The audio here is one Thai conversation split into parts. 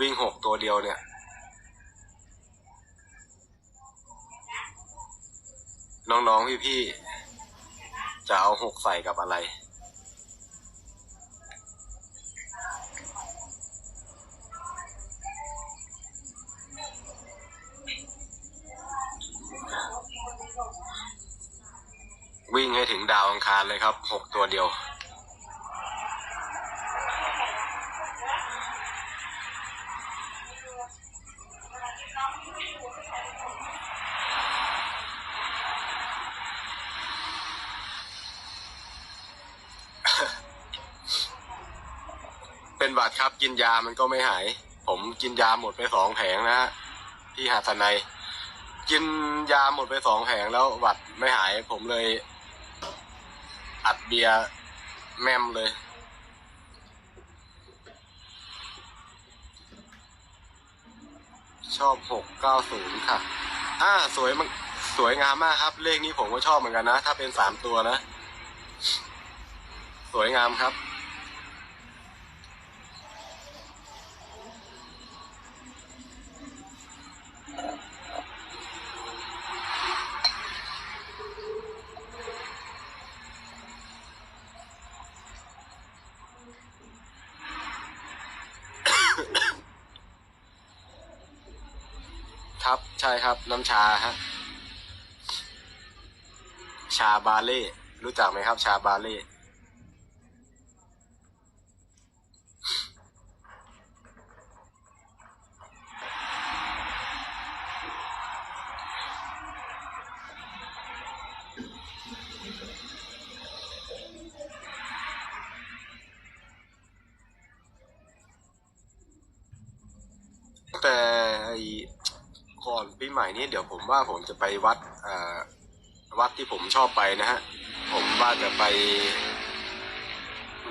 วิ่งหกตัวเดียวเนี่ยน้องๆพี่ๆจะเอาหกใส่กับอะไร วิ่งให้ถึงดาวอังคารเลยครับหกตัวเดียว เป็นหวัดครับกินยามันก็ไม่หาย ผมกินยาหมดไปสองแผงนะฮะพี่หาสนัยกินยาหมดไปสองแผงแล้วหวัดไม่หาย ผมเลย อัดเบียร์แม่มเลย ชอบหกเก้าศูนย์ค่ะ อ่า สวยมันสวยงามมากครับ เลขนี้ผมก็ชอบเหมือนกันนะ ถ้าเป็นสามตัวนะ สวยงามครับ ครับใช่ครับน้ำชาฮะชาบาเล่รู้จักไหมครับ ชาบาเล่ ก่อนปีใหม่นี้เดี๋ยวผมว่าผมจะไปวัดวัดที่ผมชอบไปนะฮะ ผมว่าจะไป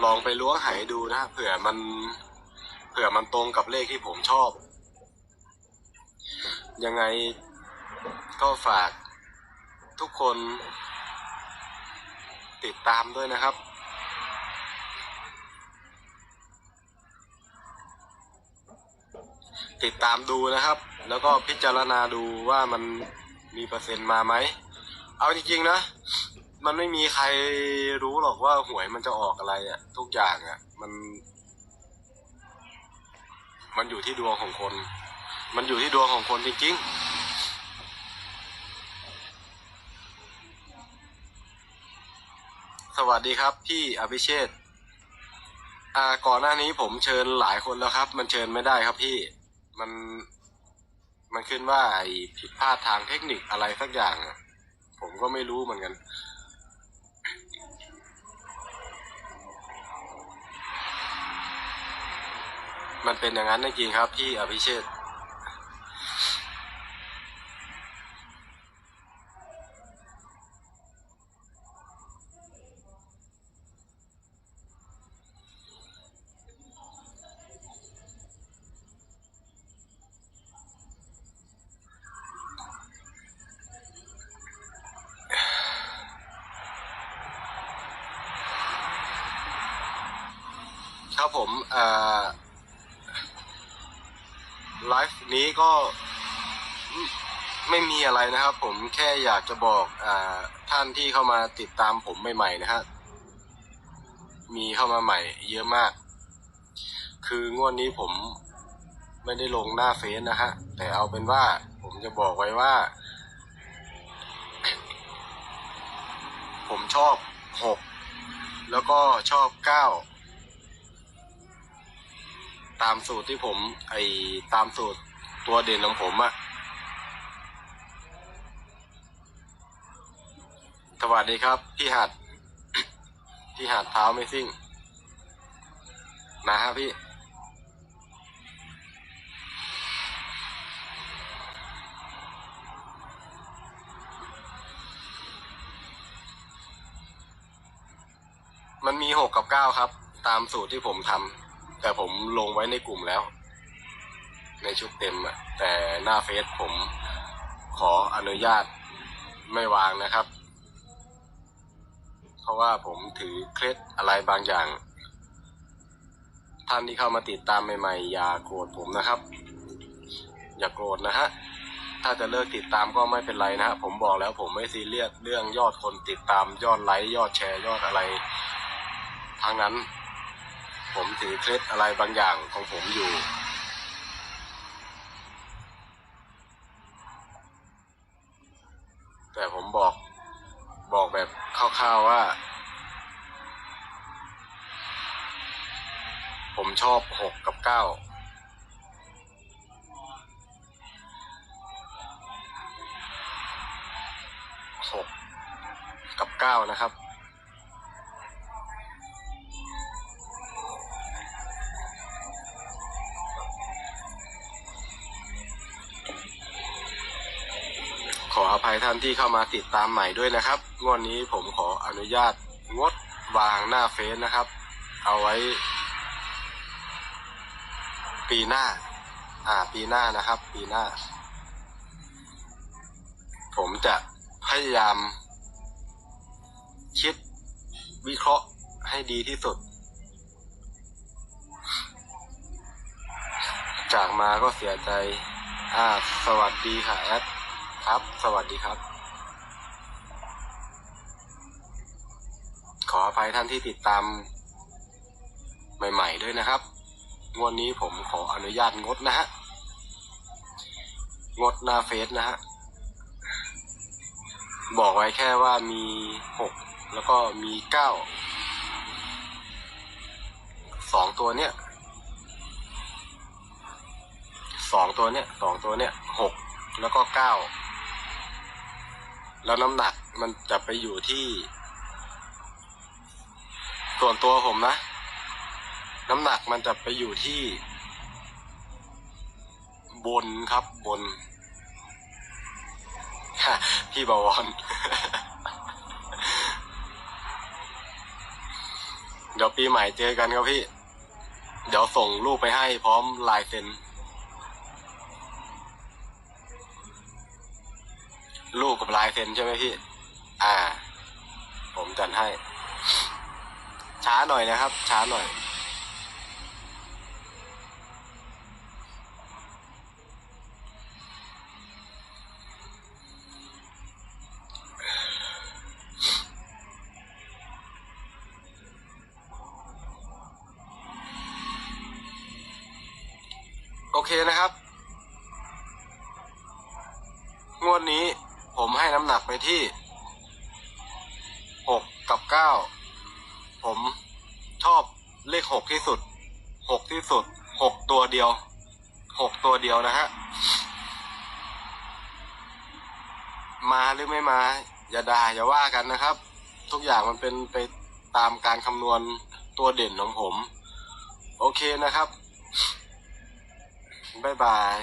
ลองไปล้วงไหดูนะฮะเผื่อมัน เผื่อมันตรงกับเลขที่ผมชอบ ยังไงก็ฝากทุกคนติดตามด้วยนะครับ ติดตามดูนะครับ แล้วก็พิจารณาดูว่ามันมีเปอร์เซ็นต์มาไหม เอาจริงๆนะ มันไม่มีใครรู้หรอกว่าหวยมันจะออกอะไรอะทุกอย่างอะมัน มันอยู่ที่ดวงของคน มันอยู่ที่ดวงของคนจริงๆสวัสดีครับ พี่อภิเชษอ่าก่อนหน้านี้ผมเชิญหลายคนแล้วครับ มันเชิญไม่ได้ครับพี่ มัน มันขึ้นว่าไอ้ผิดพลาดทางเทคนิคอะไรสักอย่างอะผมก็ไม่รู้เหมือนกัน มันเป็นอย่างนั้นจริงๆครับ พี่อภิเชษ ครับผมไลฟ์นี้ก็ไม่มีอะไรนะครับ ผมแค่อยากจะบอกอท่านที่เข้ามาติดตามผมใหม่ๆนะฮะมีเข้ามาใหม่เยอะมาก คืองวดนี้ผมไม่ได้ลงหน้าเฟซนะฮะ แต่เอาเป็นว่าผมจะบอกไว้ว่า ผมชอบหกแล้วก็ชอบเก้า ตามสูตรที่ผม ไอตามสูตรตัวเด่นของผมอะสวัสดีครับ พี่หัด พี่หัดเท้าไม่ซิ่ง นะฮะพี่ มันมีหกกับเก้าครับ ตามสูตรที่ผมทำ แต่ผมลงไว้ในกลุ่มแล้ว ในชุดเต็มอะแต่หน้าเฟซผมขออนุญาตไม่วางนะครับ เพราะว่าผมถือเคล็ดอะไรบางอย่าง ท่านที่เข้ามาติดตามใหม่ๆ อย่าโกรธผมนะครับ อย่าโกรธนะฮะถ้าจะเลิกติดตามก็ไม่เป็นไรนะฮะผมบอกแล้วผมไม่ซีเรียสเรื่องยอดคนติดตามยอดไลค์ยอดแชร์ยอดอะไรทั้งนั้น ผมถือเคล็ดอะไรบางอย่างของผมอยู่ แต่ผมบอกบอกแบบคร่าวๆว่า ผมชอบหกกับเก้าหกกับเก้านะครับ ขออภัยท่านที่เข้ามาติดตามใหม่ด้วยนะครับงวดนี้ผมขออนุญาตงดวางหน้าเฟซนะครับ เอาไว้ ปีหน้า อ่า ปีหน้านะครับ ปีหน้า ผมจะพยายาม คิดวิเคราะห์ให้ดีที่สุด จากมาก็เสียใจ อ่า สวัสดีค่ะแอด ครับ สวัสดีครับ ขออภัยท่านที่ติดตาม ใหม่ ๆ ด้วยนะครับ งวดนี้ผมขออนุญาตงดนะฮะ งดหน้าเฟซนะฮะ บอกไว้แค่ว่ามีหกแล้วก็มีเก้าสองตัวเนี้ยสองตัวเนี้ยสองตัวเนี้ยหกแล้วก็เก้า แล้วน้ำหนักมันจะไปอยู่ที่ ส่วนตัวผมนะ น้ำหนักมันจะไปอยู่ที่ บนครับบนพี่บวรเดี๋ยวปีใหม่เจอกันครับพี่ เดี๋ยวส่งรูปไปให้พร้อมลายเซ็น รูปกับลายเซ็นใช่ไหมพี่ อ่า ผมจัดให้ ช้าหน่อยนะครับ ช้าหน่อยโอเคนะครับ งวดนี้ ผมให้น้ำหนักไปที่หกกับเก้าผมชอบเลขหกที่สุดหกที่สุดหกตัวเดียวหกตัวเดียวนะฮะ มาหรือไม่มา อย่าด่าอย่าว่ากันนะครับ ทุกอย่างมันเป็นไปตามการคำนวณตัวเด่นของผม โอเคนะครับ บ๊ายบาย